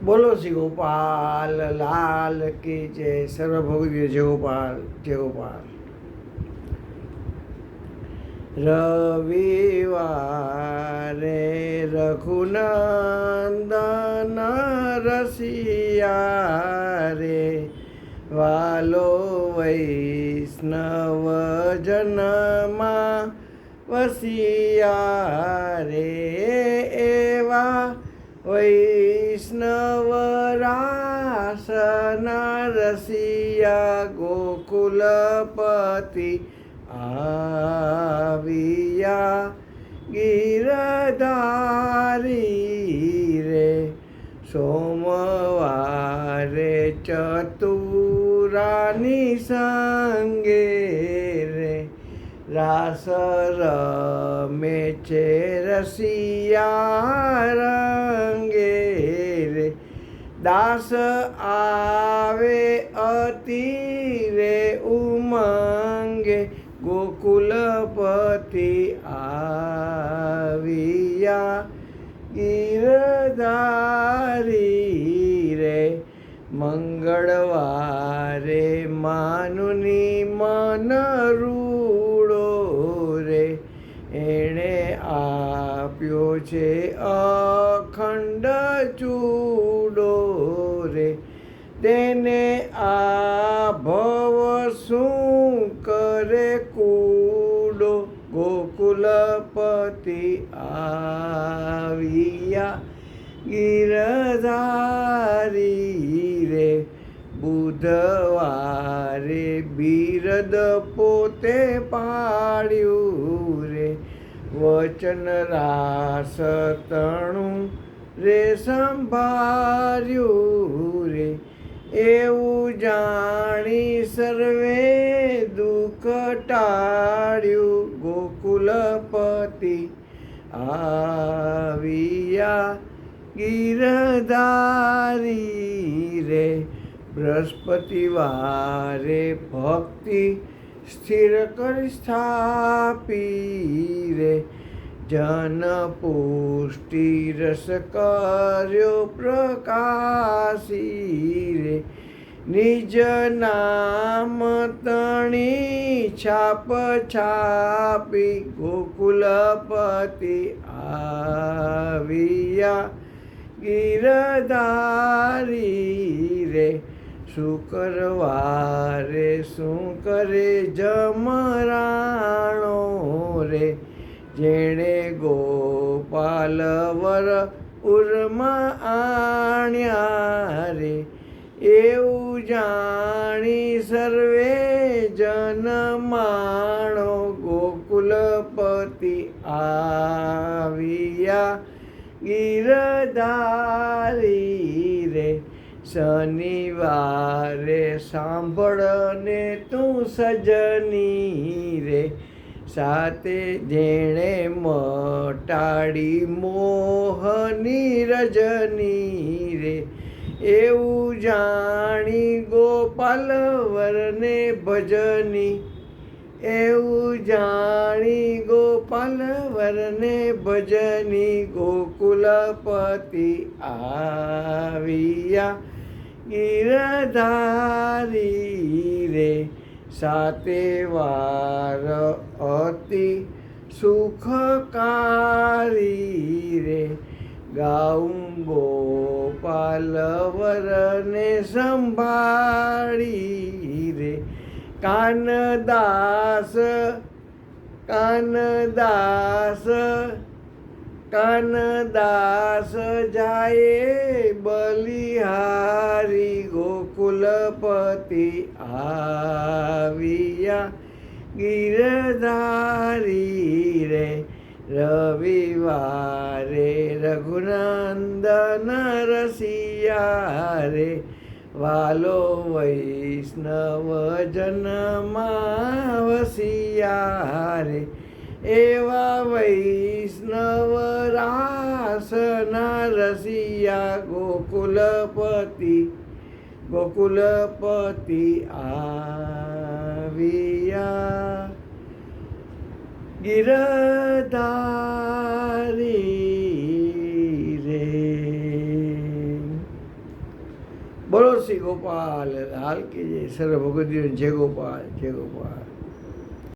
બોલો શ્રી ગોપાલ લાલ કી જય? સર્વભોગી જય ગોપાલ જય ગોપાલ રવિવારે રઘુનંદન રસિયા રે વાલો વૈષ્ણવ જનમાં વસિયા રે એવા વૈષ્ણવ રાસના રસિયા ગોકુલપતિ આવિયા ગીરધારી રે સોમવારે ચતુરાની સંગે રે રાસ રમે છે રસિયા દાસ આવે અતિ રે ઉમંગે ગોકુલપતિ આવ્યા ગીરધારી રે મંગળવારે એણે આપ્યો છે અખંડ ચૂડો રે. તેને આ ભવ શું કરે કૂડો? ગોકુલપતિ આવ્યા ગિરધારી રે. બુધવારે બિરદ પોતે પાડ્યું વચન રાસ તણું રે સંભાર્યું રે. એવું જાણી સર્વે દુઃખ ટાળ્યું. ગોકુલપતિ આવ્યા ગીરધારી રે. બૃહસ્પતિવારે ભક્તિ સ્થિર કરી સ્થાપી રે. જન પુષ્ટિ રસ કર્યો પ્રકાશી રે. નિજ નામ તણી છાપ છાપી ગોકુલપતિ આવિયા ગીરધારી શુક્રવારે શું કરે જમરાણો રે? જેણે ગોપાલ વર ઉર્મા આણ્યા રે. એવું જાણી સર્વે જન માણો ગોકુલપતિ આવ્યા. ગીરધારી શનિવારે સાંભળને તું સજની રે. સાથે જેણે મટાડી મોહની રજની રે. એવું જાણી ગોપાલવરને ભજની. એવું જાણી ગોપાલવરને ભજની. ગોકુલપતિ આવ્યા. ગીરધારી રે સાતે વાર અતિ સુખકારી રે ગાઉં ગોપાલ વરને સંભાળી રે કાનદાસ કાનદાસ કાનદાસ જાય બલિહારી ગોકુલપતિ આવ્યા. ગીરધારી રે, રવિવારે રઘુનંદન રસિયા રે વાલો વૈષ્ણવ જનમાં વસિયા રે એવા વૈષ્ણવ રાસના રસિયા ગોકુલપતિ ગોકુલપતિ આવ્યા. ગિરધારી રે. બોલો શ્રી ગોપાલ, લાલ કે જય સર્વ ભગવદીઓ જય ગોપાલ જય ગોપાલ.